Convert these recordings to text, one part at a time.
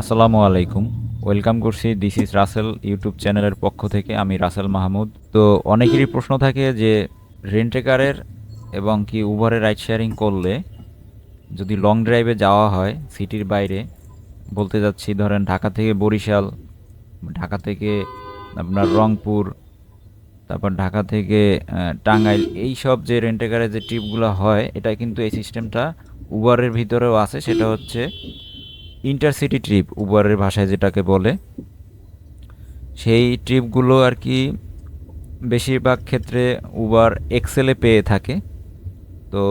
আসসালামু আলাইকুম। ওয়েলকাম করছি দিস ইজ রাসেল ইউটিউব চ্যানেলের পক্ষ থেকে, আমি রাসেল মাহমুদ। তো অনেকেরই প্রশ্ন থাকে যে, রেন্টেকারের এবং কি উবারে রাইড শেয়ারিং করলে যদি লং ড্রাইভে যাওয়া হয় সিটির বাইরে, বলতে যাচ্ছি ধরেন ঢাকা থেকে বরিশাল, ঢাকা থেকে আপনার রংপুর, তারপর ঢাকা থেকে টাঙ্গাইল এই সব যে রেন্টেকারের যে ট্রিপগুলো হয়, এটা কিন্তু এই সিস্টেমটা উবারের ভিতরেও আছে, সেটা হচ্ছে ইন্টারসিটি ট্রিপ উবারের ভাষায় যেটাকে বলে, সেই ট্রিপগুলো আর কি বেশিরভাগ ক্ষেত্রে উবার এক্সেলে পেয়ে থাকে। তো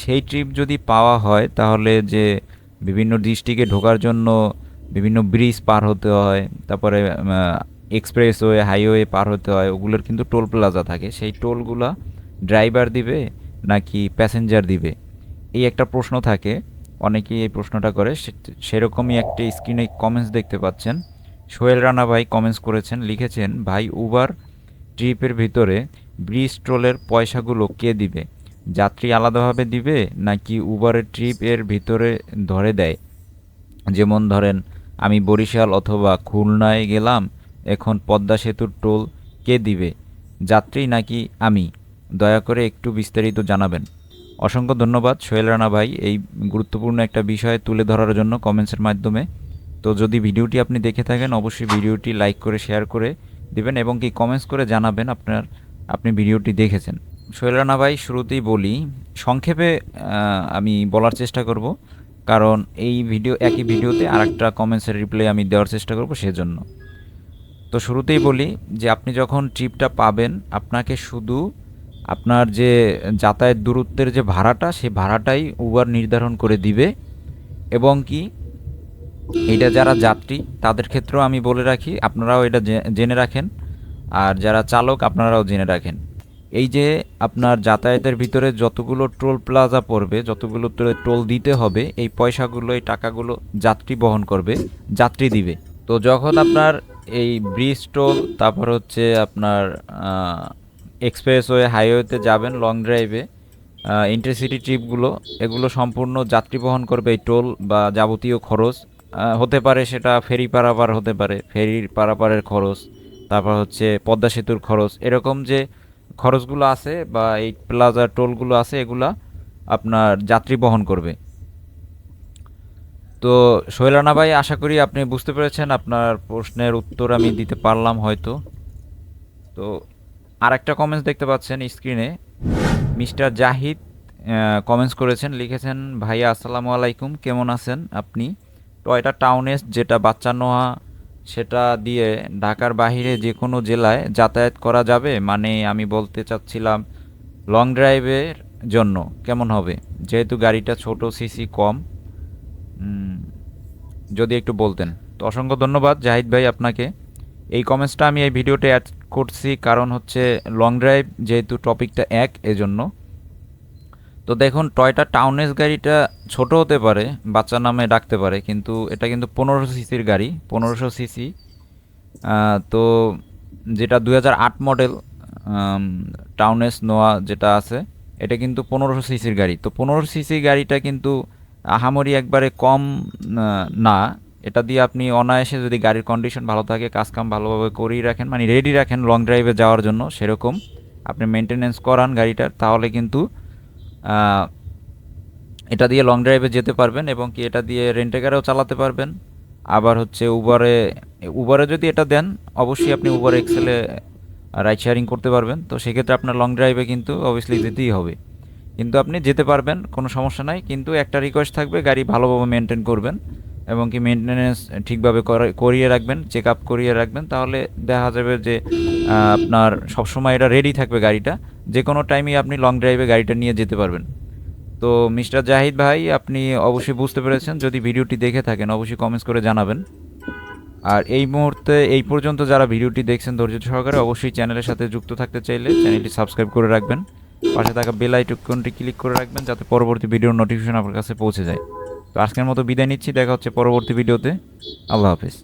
সেই ট্রিপ যদি পাওয়া হয়, তাহলে যে বিভিন্ন ডিস্ট্রিক্টে ঢোকার জন্য বিভিন্ন ব্রিজ পার হতে হয়, তারপরে এক্সপ্রেসওয়ে হাইওয়ে পার হতে হয়, ওগুলোর কিন্তু টোল প্লাজা থাকে। সেই টোলগুলা ড্রাইভার দিবে নাকি প্যাসেঞ্জার দিবে? এই একটা প্রশ্ন থাকে। অনেকেই এই প্রশ্নটা করে। সেরকমই একটি স্ক্রিনে কমেন্টস দেখতে পাচ্ছেন। সোহেল রানা ভাই কমেন্টস করেছেন, লিখেছেন, ভাই উবার ট্রিপের ভিতরে ব্রিজ টোলের পয়সাগুলো কে দিবে? যাত্রী আলাদাভাবে দিবে নাকি উবারের ট্রিপ এর ভিতরে ধরে দেয়? যেমন ধরেন, আমি বরিশাল অথবা খুলনায় গেলাম, এখন পদ্মা সেতুর টোল কে দিবে? যাত্রী নাকি আমি? দয়া করে একটু বিস্তারিত জানাবেন। অসংখ্য ধন্যবাদ সোহেল রানা ভাই এই গুরুত্বপূর্ণ একটা বিষয় তুলে ধরার জন্য কমেন্টসের মাধ্যমে। তো যদি ভিডিওটি আপনি দেখে থাকেন, অবশ্যই ভিডিওটি লাইক করে শেয়ার করে দেবেন এবং কি কমেন্টস করে জানাবেন আপনার, আপনি ভিডিওটি দেখেছেন। সোহেল রানা ভাই, শুরুতেই বলি, সংক্ষেপে আমি বলার চেষ্টা করব। কারণ এই ভিডিও, একই ভিডিওতে আর একটা কমেন্টসের রিপ্লাই আমি দেওয়ার চেষ্টা করব সেজন্য। তো শুরুতেই বলি যে, আপনি যখন ট্রিপটা পাবেন, আপনাকে শুধু আপনার যে যাতায়াত দূরত্বের যে ভাড়াটা সেই ভাড়াটাই উবার নির্ধারণ করে দিবে। এবং কি, এটা যারা যাত্রী, তাদের ক্ষেত্রেও আমি বলে রাখি, আপনারাও এটা জেনে রাখেন। আর যারা চালক, আপনারাও জেনে রাখেন। এই যে আপনার যাতায়াতের ভিতরে যতগুলো টোল প্লাজা পড়বে, যতগুলো টোল দিতে হবে, এই পয়সাগুলো, এই টাকাগুলো যাত্রী বহন করবে, যাত্রী দিবে। তো যখন আপনার এই ব্রিজ টোল, তারপর হচ্ছে আপনার এক্সপ্রেসওয়ে হাইওয়েতে যাবেন লং ড্রাইভে ইন্টারসিটি ট্রিপগুলো এগুলো সম্পূর্ণ যাত্রী বহন করবে এই টোল বা যাবতীয় খরচ। হতে পারে সেটা ফেরি পারাপার হতে পারে ফেরির পারাপারের খরচ, তারপর হচ্ছে পদ্মা সেতুর খরচ। এরকম যে খরচগুলো আছে বা এই প্লাজা টোলগুলো আছে, এগুলা আপনার যাত্রী বহন করবে। তো শৈলানা ভাই, আশা করি আপনি বুঝতে পেরেছেন, আপনার প্রশ্নের উত্তর আমি দিতে পারলাম হয়তো। তো আর একটা কমেন্টস দেখতে পাচ্ছেন স্ক্রিনে মিস্টার জাহিদ কমেন্টস করেছেন, লিখেছেন, ভাইয়া, আসসালামু আলাইকুম, কেমন আছেন আপনি? টয়টা টাউনেস যেটা বাচ্চা নোয়া সেটা দিয়ে ঢাকার বাইরে যে কোনো জেলায় যাতায়াত করা যাবে? মানে আমি বলতে চাচ্ছিলাম লং ড্রাইভের জন্য। কেমন হবে? যেহেতু গাড়িটা ছোট সিসি কম। যদি একটু বলতেন। তো অসংখ্য ধন্যবাদ জাহিদ ভাই আপনাকে। এই কমেন্টসটা আমি এই ভিডিওতে অ্যাড করছি কারণ হচ্ছে লং ড্রাইভ যেহেতু টপিকটা এক এজন্য। তো দেখুন টয়টা টাউনেস গাড়িটা ছোট হতে পারে, বাচ্চা নামে ডাকতে পারে, কিন্তু এটা কিন্তু পনেরোশো সিসির গাড়ি, পনেরোশো সিসি। তো যেটা দু হাজার আট মডেল টাউনেস নোয়া যেটা আছে, এটা কিন্তু পনেরোশো সিসির গাড়ি। তো পনেরোশো সিসি গাড়িটা কিন্তু আহামরি একবারে কম না। এটা দিয়ে আপনি অনায়াসে যদি গাড়ির কন্ডিশন ভালো থাকে, কাজকাম ভালোভাবে করেই রাখেন মানে রেডি রাখেন লং ড্রাইভে যাওয়ার জন্য, সেরকম আপনি মেনটেনেন্স করান গাড়িটার, তাহলে কিন্তু এটা দিয়ে লং ড্রাইভে যেতে পারবেন এবং কি এটা দিয়ে রেন্টেকারেও চালাতে পারবেন। আবার হচ্ছে উবারে উবারে যদি এটা দেন, অবশ্যই আপনি উবার এক্সেলে রাইড শেয়ারিং করতে পারবেন। তো সেক্ষেত্রে আপনার লং ড্রাইভে কিন্তু অবভিয়াসলি যেতেই হবে। কিন্তু আপনি যেতে পারবেন, কোনো সমস্যা নাই। কিন্তু একটা রিকোয়েস্ট থাকবে, গাড়ি ভালোভাবে মেনটেন করবেন। এবং কি মেনটেনেন্স ঠিকভাবে করা- করিয়ে রাখবেন চেক আপ করিয়ে রাখবেন, তাহলে দেখা যাবে যে আপনার সবসময় এটা রেডি থাকবে গাড়িটা। যে কোনো টাইমেই আপনি লং ড্রাইভে গাড়িটা নিয়ে যেতে পারবেন। তো মিস্টার জাহিদ ভাই, আপনি অবশ্যই বুঝতে পেরেছেন, যদি ভিডিওটি দেখে থাকেন, অবশ্যই কমেন্টস করে জানাবেন। আর এই মুহূর্তে, এই পর্যন্ত যারা ভিডিওটি দেখছেন ধৈর্য সহকারে, অবশ্যই চ্যানেলের সাথে যুক্ত থাকতে চাইলে চ্যানেলটি সাবস্ক্রাইব করে রাখবেন। পাশে থাকা বেল আইকনটি ক্লিক করে রাখবেন, যাতে পরবর্তী ভিডিওর নোটিফিকেশন আপনার কাছে পৌঁছে যায়। তো আজকের মতো বিদায় নিচ্ছি দেখা হচ্ছে পরবর্তী ভিডিওতে। আল্লাহ হাফেজ।